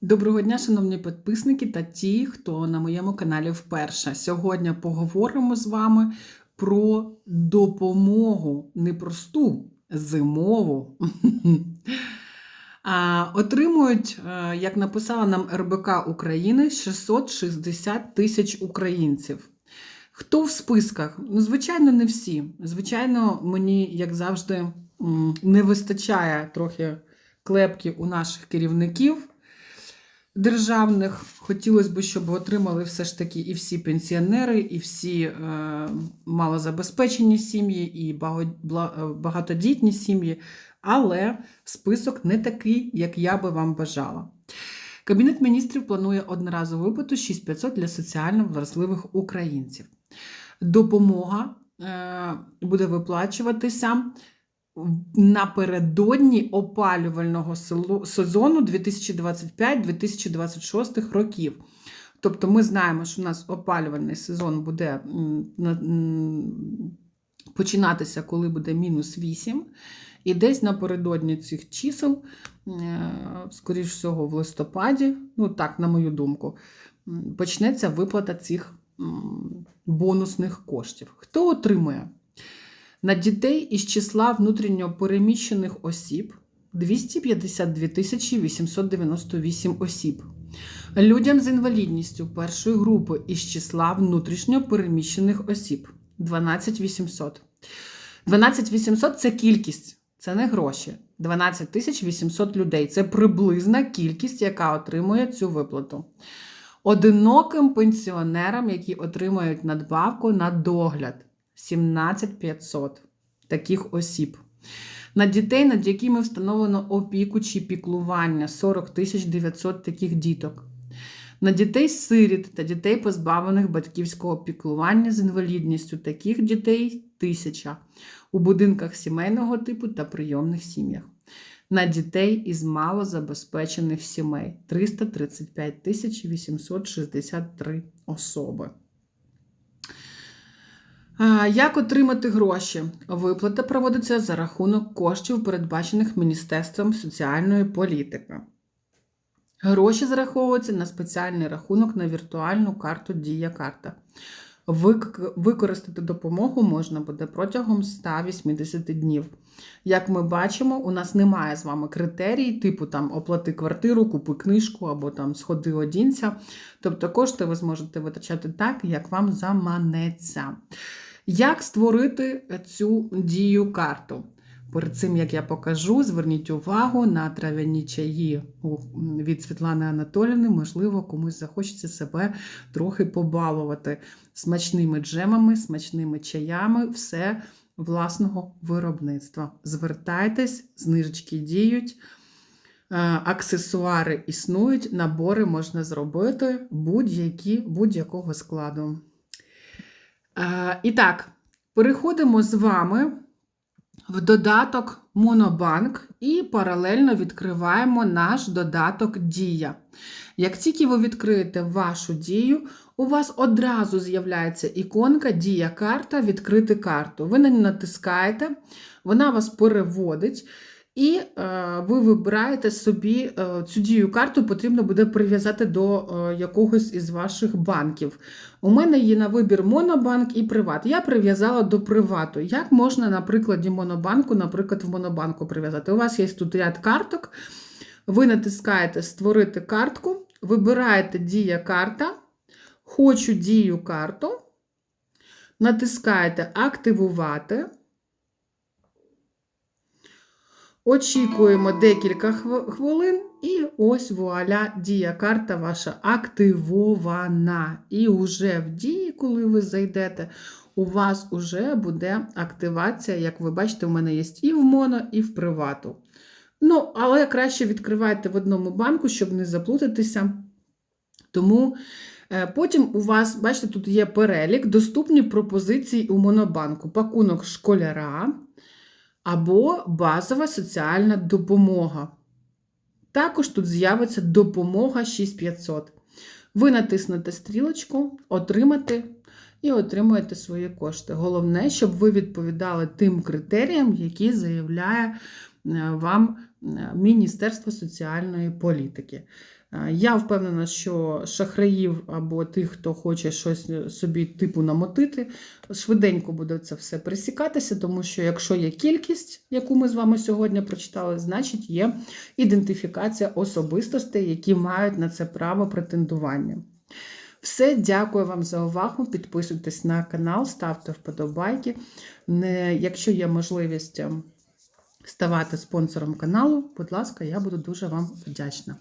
Доброго дня, шановні підписники та ті, хто на моєму каналі вперше. Сьогодні поговоримо з вами про допомогу непросту зимову. Отримують, е, як написала нам РБК України, 660 тисяч українців. Хто в списках? Ну, звичайно, не всі. Звичайно, мені, як завжди, не вистачає трохи клепки у наших керівників державних. Хотілося б, щоб отримали все ж таки і всі пенсіонери, і всі е, малозабезпечені сім'ї, і е, багатодітні сім'ї, але список не такий, як я би вам бажала. Кабінет міністрів планує одноразову виплату 6500 для соціально вразливих українців. Допомога е, буде виплачуватися напередодні опалювального сезону 2025-2026 років. Тобто ми знаємо, що у нас опалювальний сезон буде починатися, коли буде мінус 8. І десь напередодні цих чисел, е, скоріш всього, в листопаді, ну так, на мою думку, почнеться виплата цих бонусних коштів. Хто отримує? На дітей із числа внутрішньо переміщених осіб 252 тисячі 898 осіб. Людям з інвалідністю першої групи із числа внутрішньо переміщених осіб 12 800. 12 800 – це кількість, це не гроші. 12 тисяч 800 людей це приблизна кількість, яка отримує цю виплату. Одиноким пенсіонерам, які отримують надбавку на догляд 17 500 таких осіб. На дітей, над якими встановлено опіку чи піклування 40 900 таких діток. На дітей сиріт та дітей, позбавлених батьківського піклування з інвалідністю, таких дітей тисяча у будинках сімейного типу та прийомних сім'ях. На дітей із малозабезпечених сімей 335 863 особи. Як отримати гроші? Виплата проводиться за рахунок коштів, передбачених Міністерством соціальної політики. Гроші зараховуються на спеціальний рахунок на віртуальну карту Дія карта. Використати допомогу можна буде протягом 180 днів. Як ми бачимо, у нас немає з вами критерій, типу там оплати квартиру, купи книжку або там сходи одінця. Тобто кошти ви зможете витрачати так, як вам заманеться. Як створити цю дію карту? Перед цим, як я покажу, зверніть увагу на трав'яні чаї від Світлани Анатолівни. Можливо, комусь захочеться себе трохи побалувати смачними джемами, смачними чаями, все власного виробництва. Звертайтесь, знижечки діють, е, аксесуари існують, набори можна зробити будь-якого складу. Е, І так, переходимо з вами в додаток Монобанк і паралельно відкриваємо наш додаток Дія. Як тільки ви відкриєте вашу дію, у вас одразу з'являється іконка Дія карта Відкрити карту. Ви на неї натискаєте, вона вас переводить. І е, ви вибираєте собі е, цю дію карту, потрібно буде прив'язати до е, якогось із ваших банків. У мене є на вибір Монобанк і Приват. Я прив'язала до Привату. Як можна на прикладі Монобанку, наприклад, в Монобанку прив'язати? У вас є тут ряд карток. Ви натискаєте Створити картку, вибираєте Дія карта, Хочу дію карту, натискаєте Активувати. Очікуємо декілька хвилин, і ось вуаля, дія карта ваша активована. І вже в дії, коли ви зайдете, у вас вже буде активація, як ви бачите, у мене є і в моно, і в привату. Ну, але краще відкривайте в одному банку, щоб не заплутатися. Тому е, потім у вас, бачите, тут є перелік, доступні пропозиції у Монобанку. Пакунок школяра або базова соціальна допомога. Також тут з'явиться допомога 6500. Ви натиснете стрілочку, отримати і отримуєте свої кошти. Головне, щоб ви відповідали тим критеріям, які заявляє е, вам Міністерства соціальної політики. Е, Я впевнена, що шахраїв або тих, хто хоче щось собі типу намотити, швиденько буде це все присікатися, тому що якщо є кількість, яку ми з вами сьогодні прочитали, значить є ідентифікація особистостей, які мають на це право претендування. Все, дякую вам за увагу. Підписуйтесь на канал, ставте вподобайки. Якщо є можливість ем, ставати спонсором каналу, будь ласка, я буду дуже вам вдячна.